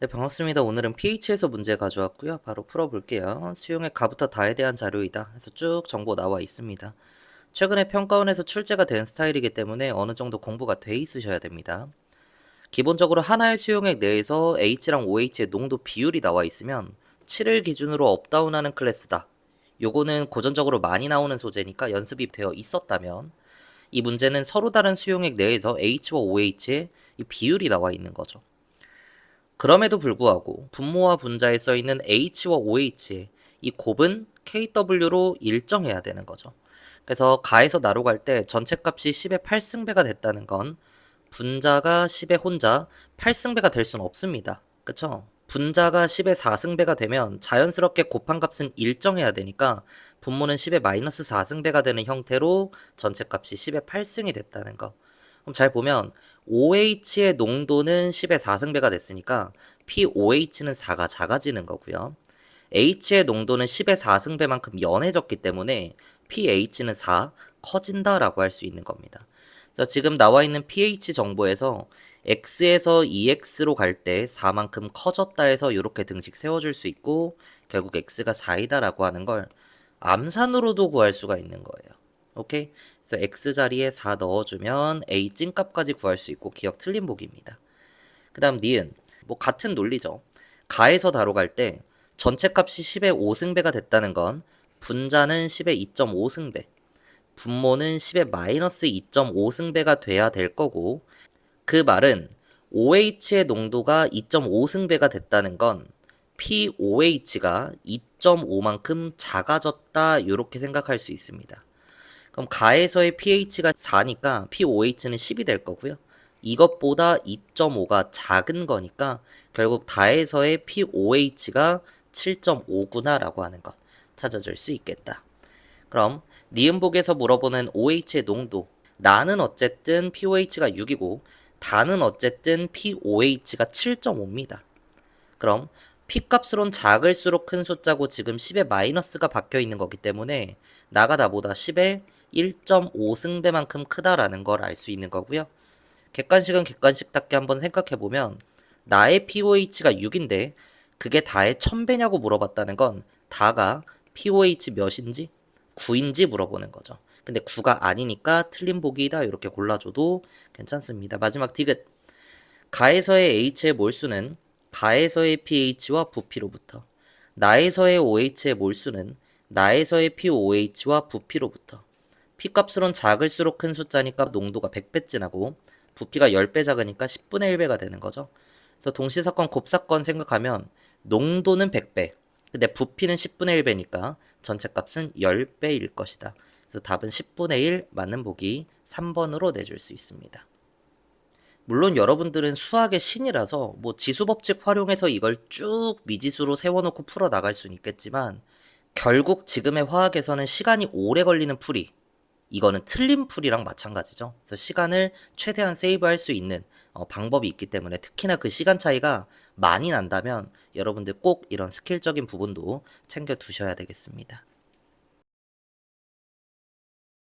네, 반갑습니다. 오늘은 pH에서 문제 가져왔고요. 바로 풀어볼게요. 수용의 가부터 다에 대한 자료이다. 해서 쭉 정보 나와 있습니다. 최근에 평가원에서 출제가 된 스타일이기 때문에 어느 정도 공부가 돼 있으셔야 됩니다. 기본적으로 하나의 수용액 내에서 H랑 OH의 농도 비율이 나와 있으면 7을 기준으로 업다운하는 클래스다. 요거는 고전적으로 많이 나오는 소재니까 연습이 되어 있었다면 이 문제는 서로 다른 수용액 내에서 H와 OH의 이 비율이 나와 있는 거죠. 그럼에도 불구하고 분모와 분자에 써 있는 H와 OH의 이 곱은 KW로 일정해야 되는 거죠. 그래서 가에서 나로 갈 때 전체 값이 10의 8승배가 됐다는 건 분자가 10의 혼자 8승배가 될 수는 없습니다. 그쵸? 분자가 10의 4승배가 되면 자연스럽게 곱한 값은 일정해야 되니까 분모는 10의 마이너스 4승배가 되는 형태로 전체 값이 10의 8승이 됐다는 거. 그럼 잘 보면 OH의 농도는 10의 4승배가 됐으니까 POH는 4가 작아지는 거고요. H의 농도는 10의 4승배만큼 연해졌기 때문에 pH는 4 커진다라고 할 수 있는 겁니다. 자, 지금 나와 있는 pH 정보에서 x에서 2x로 갈 때 4만큼 커졌다 해서 이렇게 등식 세워줄 수 있고 결국 x가 4이다라고 하는 걸 암산으로도 구할 수가 있는 거예요. 오케이? 그래서 x 자리에 4 넣어주면 a 찐값까지 구할 수 있고 기억 틀린 보기입니다. 그 다음 니은 뭐 같은 논리죠. 가에서 다로 갈 때 전체 값이 10의 5승배가 됐다는 건 분자는 10의 2.5승배, 분모는 10의 마이너스 2.5승배가 돼야 될 거고 그 말은 OH의 농도가 2.5승배가 됐다는 건 POH가 2.5만큼 작아졌다 이렇게 생각할 수 있습니다. 그럼 가에서의 pH가 4니까 POH는 10이 될 거고요. 이것보다 2.5가 작은 거니까 결국 다에서의 POH가 7.5구나 라고 하는 것 찾아줄 수 있겠다. 그럼 니은복에서 물어보는 OH의 농도 나는 어쨌든 POH가 6이고 다는 어쨌든 POH가 7.5입니다. 그럼 P값으론 작을수록 큰 숫자고 지금 10의 마이너스가 박혀 있는 거기 때문에 나가 나보다 10의 1.5승배만큼 크다라는 걸 알 수 있는 거고요. 객관식은 객관식답게 한번 생각해 보면 나의 POH가 6인데 그게 다의 1000배냐고 물어봤다는 건 다가 POH 몇인지 9인지 물어보는 거죠. 근데 9가 아니니까 틀린 보기이다 이렇게 골라줘도 괜찮습니다. 마지막 디귿 가에서의 H의 몰수는 가에서의 pH와 부피로부터 나에서의 OH의 몰수는 나에서의 POH와 부피로부터 P값으론 작을수록 큰 숫자니까 농도가 100배 진하고 부피가 10배 작으니까 10분의 1배가 되는 거죠. 그래서 동시사건 곱사건 생각하면 농도는 100배 근데 부피는 10분의 1배니까 전체 값은 10배일 것이다. 그래서 답은 10분의 1 맞는 보기 3번으로 내줄 수 있습니다. 물론 여러분들은 수학의 신이라서 뭐 지수법칙 활용해서 이걸 쭉 미지수로 세워놓고 풀어 나갈 수는 있겠지만 결국 지금의 화학에서는 시간이 오래 걸리는 풀이 이거는 틀린 풀이랑 마찬가지죠. 그래서 시간을 최대한 세이브할 수 있는 어, 방법이 있기 때문에 특히나 그 시간 차이가 많이 난다면 여러분들 꼭 이런 스킬적인 부분도 챙겨 두셔야 되겠습니다.